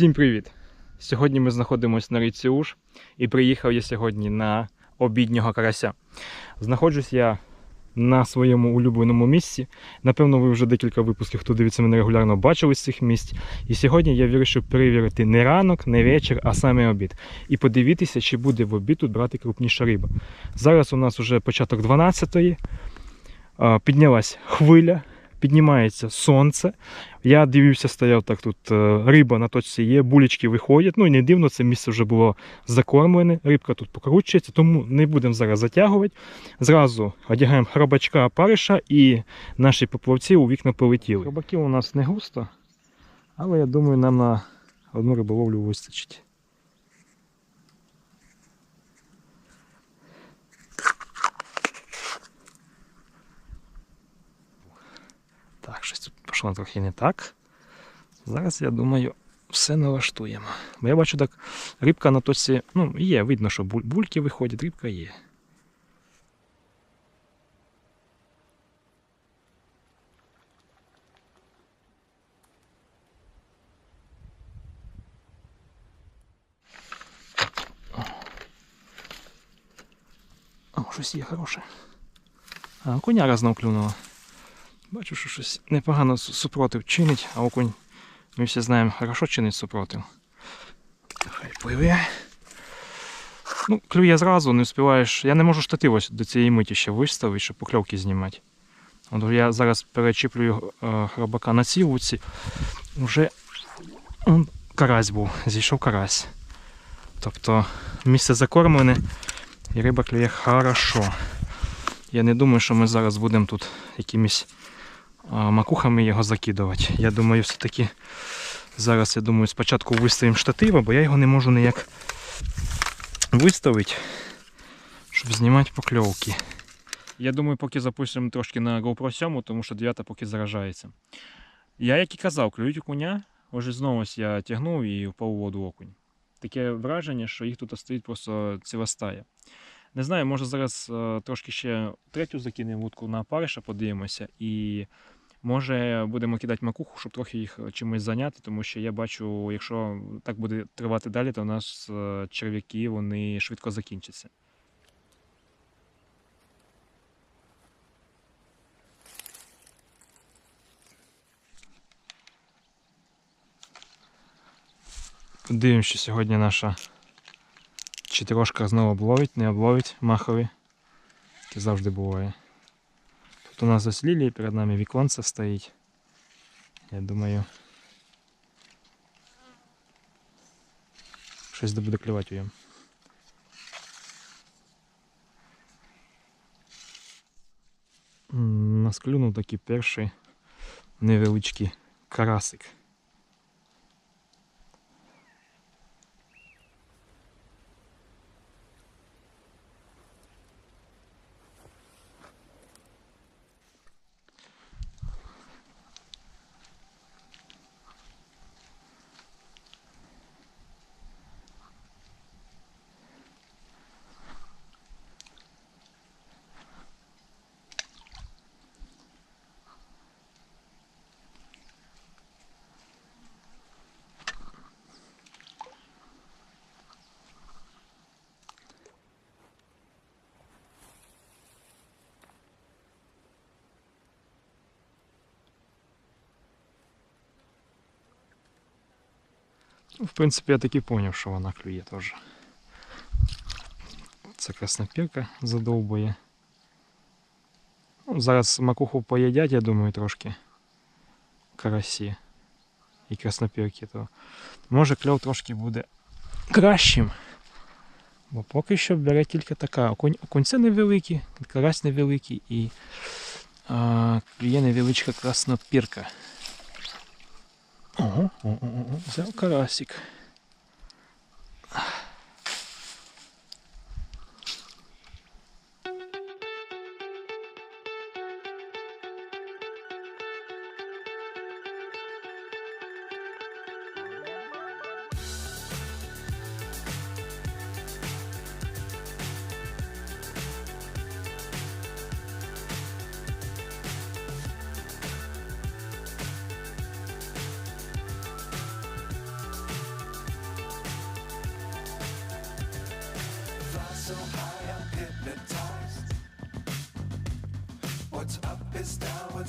Всім привіт! Сьогодні ми знаходимося на річці Уж і приїхав я сьогодні на обіднього карася. Знаходжусь я на своєму улюбленому місці. Напевно, ви вже декілька випусків, хто дивиться мене регулярно, бачили з цих місць. І сьогодні я вирішив перевірити не ранок, не вечір, а саме обід. І подивитися, чи буде в обід тут брати крупніша риба. Зараз у нас вже початок 12-ї. Піднялась хвиля, піднімається сонце. Я дивився, стояв так тут е, риба на точці є, булечки виходять. Ну і не дивно, це місце вже було закормлене, рибка тут покручується, тому не будемо зараз затягувати. Зразу одягаємо хробачка париша і наші поплавці у вікна полетіли. Хробаків у нас не густо, але я думаю, нам на одну риболовлю вистачить. Так, щось тут пішло трохи не так. Зараз, я думаю, все налаштуємо. Бо я бачу так, рибка на точці, ну, є, видно, що бульки виходять, рибка є. О, щось є хороше. А, коняра знов клюнула. Бачу, що щось непогано супротив чинить, а окунь, ми всі знаємо, хорошо чинить супротив. Хай пливе. Ну, клює зразу, не встигаєш. Я не можу штатив ось до цієї миті ще виставити, щоб покльовки знімати. От я зараз перечіплюю е, хробака на цій вудці. Вже карась був, зійшов карась. Тобто місце закормлене і риба клює хорошо. Я не думаю, що ми зараз будемо тут якимись макухами його закидувати. Я думаю, все-таки зараз, я думаю, спочатку виставимо штатива, бо я його не можу ніяк виставити, щоб знімати покльовки. Я думаю, поки запустимо трошки на GoPro 7, тому що 9 поки заражається. Я, як і казав, клюють окуня, вже знову я тягнув і впав у воду окунь. Таке враження, що їх тут стоїть просто ціла стая. Не знаю, може зараз е, трошки ще третю закинемо вудку на париша, подивимося, і може будемо кидати макуху, щоб трохи їх чимось зайняти, тому що я бачу, якщо так буде тривати далі, то у нас е, черв'яки вони швидко закінчаться. Подивимося, що сьогодні наша чи трошка знову обловить, не обловить махові. Це завжди буває. У нас ось лілії, перед нами віконце стоїть. Я думаю. Щось де буде клювати у ньому. Нас клюнув такий перший невеличкий карасик. Ну, В принципі, я так і зрозумів, що вона клює теж. Це краснопірка задовбує. Ну, зараз макуху поїдять, я думаю, трошки карасі і краснопірки, то може кльов трошки буде кращим. Бо поки що бере тільки така. Окунь, окунця невеликі, карась невеликий і а, клює невеличка краснопірка. Ого, ого, ого, взяв карасик.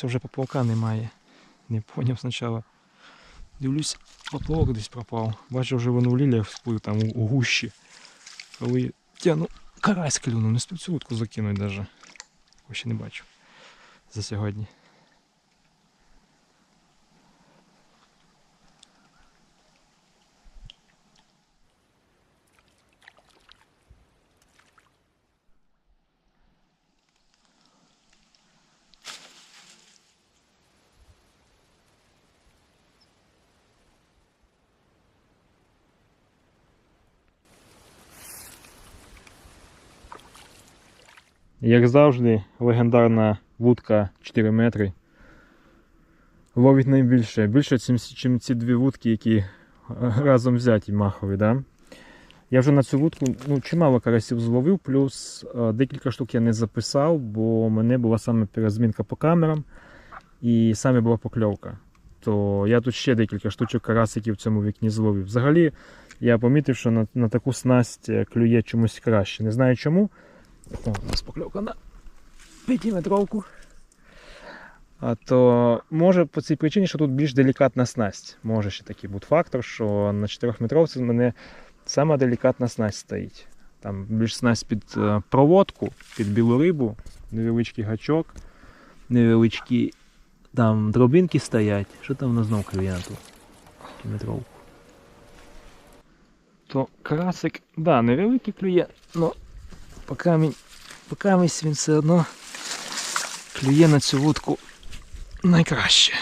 Оглянувся, вже поплавка немає. Не поняв спочатку. Дивлюсь, поплавок десь пропав. Бачу, вже воно в ліліях всплив там у гущі. Коли тяну, карась клюнув, не спів цю лодку закинуть навіть. Ще не бачу. За сьогодні. Як завжди, легендарна вудка 4 метри. Ловить найбільше. Більше, ніж ці дві вудки, які разом взяті махові. Да? Я вже на цю вудку ну, чимало карасів зловив, плюс е, декілька штук я не записав, бо у мене була саме перезмінка по камерам і саме була покльовка. То я тут ще декілька штучок карасиків в цьому вікні зловив. Взагалі, я помітив, що на, на таку снасть е, клює чомусь краще. Не знаю чому. О, у нас покльовка на 5-метровку. А то може по цій причині, що тут більш делікатна снасть. Може ще такий бути фактор, що на 4-метровці в мене сама делікатна снасть стоїть. Там більш снасть під е, проводку, під білу рибу, невеличкий гачок, невеличкі там дробинки стоять. Що там воно знов клює на ту метровку? То карасик, да, невеликий клює, але поки місь він все одно клює на цю вудку найкраще.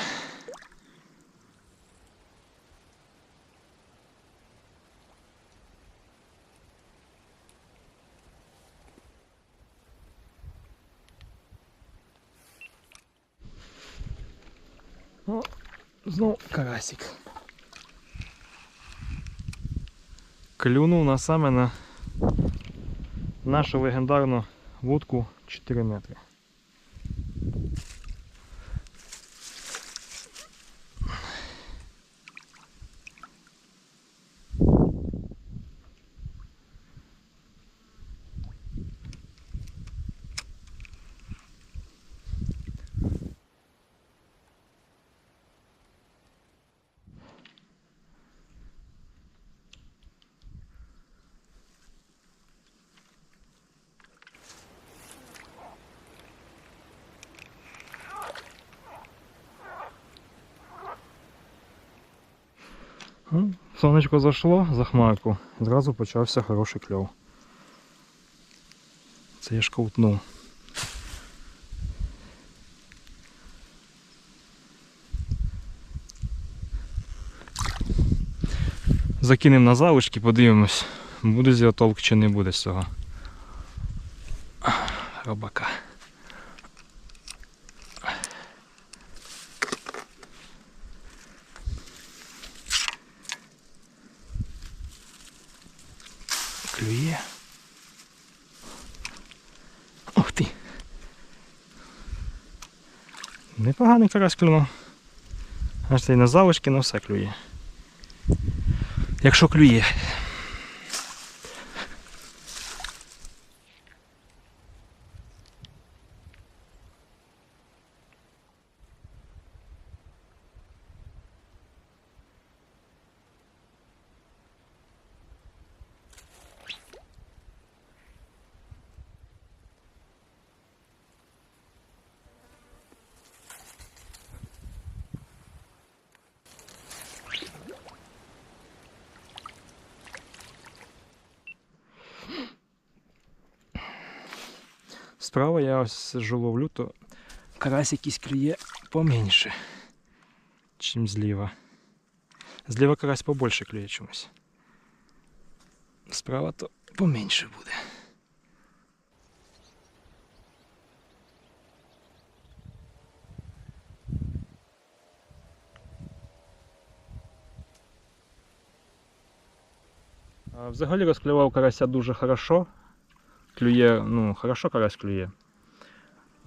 О, знов карасик. Клюнув на саме на нашу легендарну вудку 4 метри. Сонечко зайшло за хмарку, зразу почався хороший кльов. Це я ж ковтнув. Закинемо на залишки, подивимось, буде з його толк чи не буде з цього. Робака. Клює. Ух ти. Непоганий карась клюнув. Аж цей на залишки, на все клює. Якщо клює. Справа я ось сижу ловлю, то карась якийсь клює поменше, чим зліва. Зліва карась побольше клює чомусь. Справа то поменше буде. Взагалі розклював карася дуже хорошо. Клює, ну, хорошо карась клює.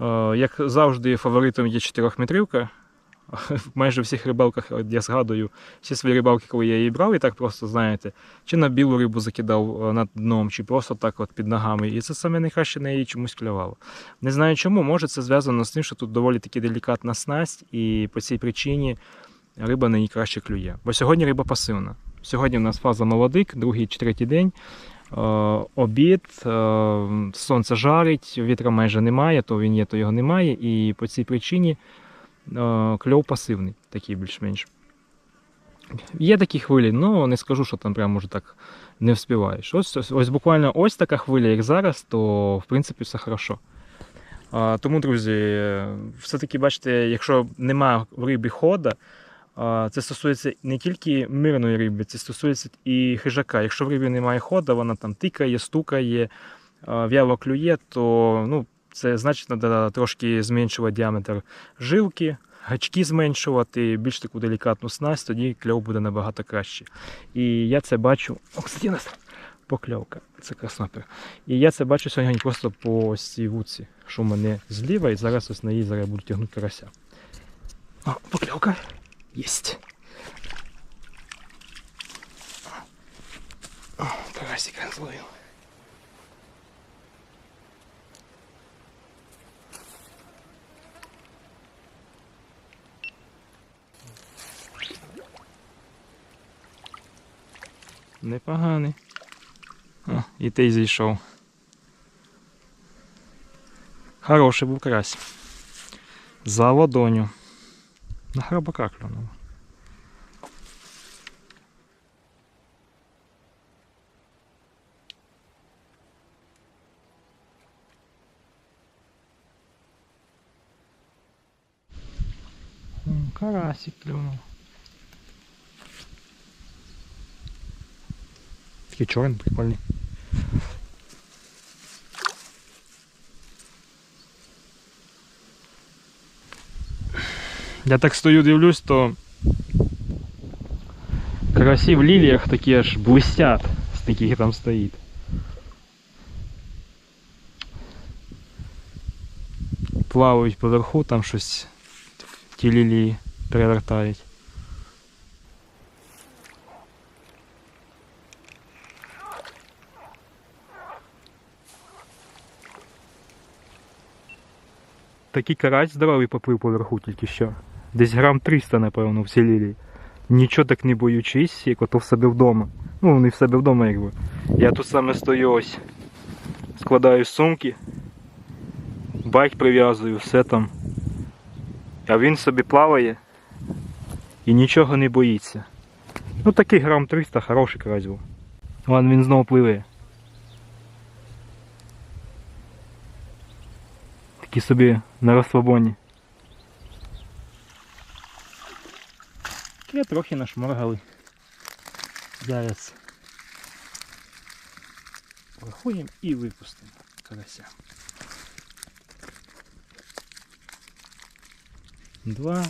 Е, Як завжди, фаворитом є 4-метрівка. В майже всіх рибалках, я згадую, всі свої рибалки, коли я її брав, і так просто, знаєте, чи на білу рибу закидав е, над дном, чи просто так от під ногами. І це саме найкраще на її чомусь клювало. Не знаю чому, може це зв'язано з тим, що тут доволі таки делікатна снасть, і по цій причині риба на ній краще клює. Бо сьогодні риба пасивна. Сьогодні в нас фаза молодик, другий чи третій день. Е, обід, е, сонце жарить, вітра майже немає, то він є, то його немає. І по цій причині е, кльов пасивний, такий більш-менш. Є такі хвилі, але не скажу, що там прямо може так не вспіваєш. Ось, ось, ось буквально ось така хвиля, як зараз, то в принципі все хорошо. Тому, друзі, все-таки бачите, якщо немає в рибі хода, Це стосується не тільки мирної риби, це стосується і хижака. Якщо в рибі немає хода, вона там тикає, стукає, в'яло клює, то ну, це значить, треба трошки зменшувати діаметр жилки, гачки зменшувати, більш таку делікатну снасть, тоді кльов буде набагато краще. І я це бачу. О, кстати, у нас покльовка. Це краснопер. І я це бачу сьогодні просто по цій вудці, що в мене зліва, і зараз ось на її зараз буду тягнути карася. О, покльовка. Есть. О, карасика зловил. Непоганий. О, і той зійшов. Хороший був карась. За ладоню. На храбака клюнув. М, Карасик клюнув. Такий чорний, прикольний. Я так стою, дивлюсь, то карасі в ліліях такі аж блистять, з таких там стоїть. Плавають поверху, там щось ті лілії перевертають. Такий карась здоровий поплив поверху тільки що. Десь грам 300, напевно, в цій. Нічого так не боючись, як ото в себе вдома. Ну, не в себе вдома, якби. Я тут саме стою ось. Складаю сумки, байк прив'язую, все там. А він собі плаває і нічого не боїться. Ну такий грам 300, хороший карась був. Вон він знову пливе. Такі собі на розслабоні. Трохи нашморгали. Зараз порахуємо і випустимо карася. Два,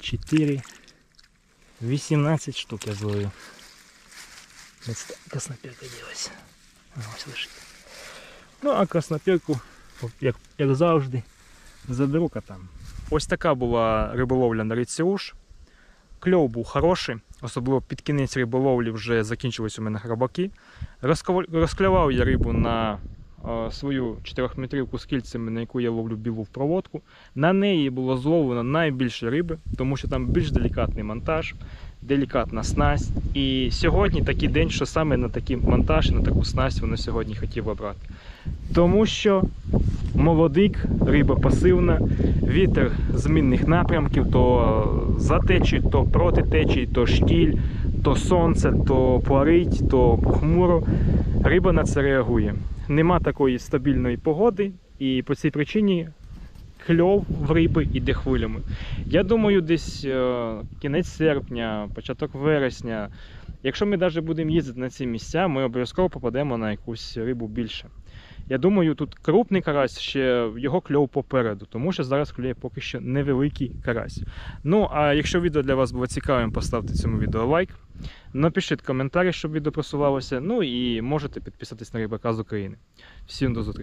чотири, вісімнадцять штук я зловив. Ось краснопірка ділася. Ось лежить. Ну, а краснопірку, як, як завжди, заберу там. Ось така була риболовля на річці Уж. Кльов був хороший, особливо під кінець риболовлі вже закінчились у мене грабаки. Розклював я рибу на е, свою 4-метрівку з кільцями, на яку я ловлю білу в проводку. На неї було зловлено найбільше риби, тому що там більш делікатний монтаж, делікатна снасть. І сьогодні такий день, що саме на такий монтаж, на таку снасть воно сьогодні хотів обрати. Тому що молодик, риба пасивна, вітер змінних напрямків, то за течією, то проти течії, то штіль, то сонце, то парить, то похмуро. Риба на це реагує. Нема такої стабільної погоди, і по цій причині кльов в риби іде хвилями. Я думаю, десь е, кінець серпня, початок вересня. Якщо ми навіть будемо їздити на ці місця, ми обов'язково попадемо на якусь рибу більше. Я думаю, тут крупний карась ще його кльов попереду, тому що зараз клює поки що невеликий карась. Ну а якщо відео для вас було цікавим, поставте цьому відео лайк. Напишіть коментарі, щоб відео просувалося. Ну і можете підписатись на Рибака з України. Всім до зустрічі!